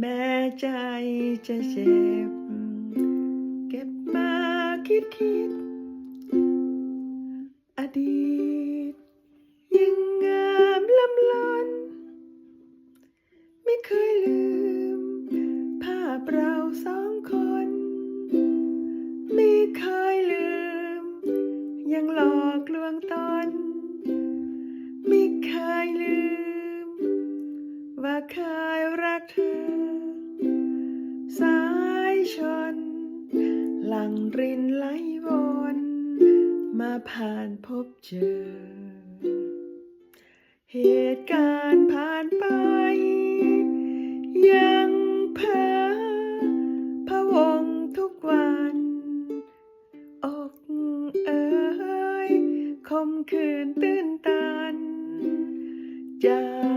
แม้ใจจะเจ็บ เก็บมาคิดคิด อดีต ยังงามลำล้นไม่เคยลืม ภาพเราสองคน ไม่เคยลืม ยังหลอกลวงตนไม่เคยลืม ว่าเคย งรินไหลวนมาผ่านพบเจอ เหตุการณ์ผ่านไป ยังเพ้อพะวงทุกวัน อกเอ๋ยคมคืนตื้นตันจาก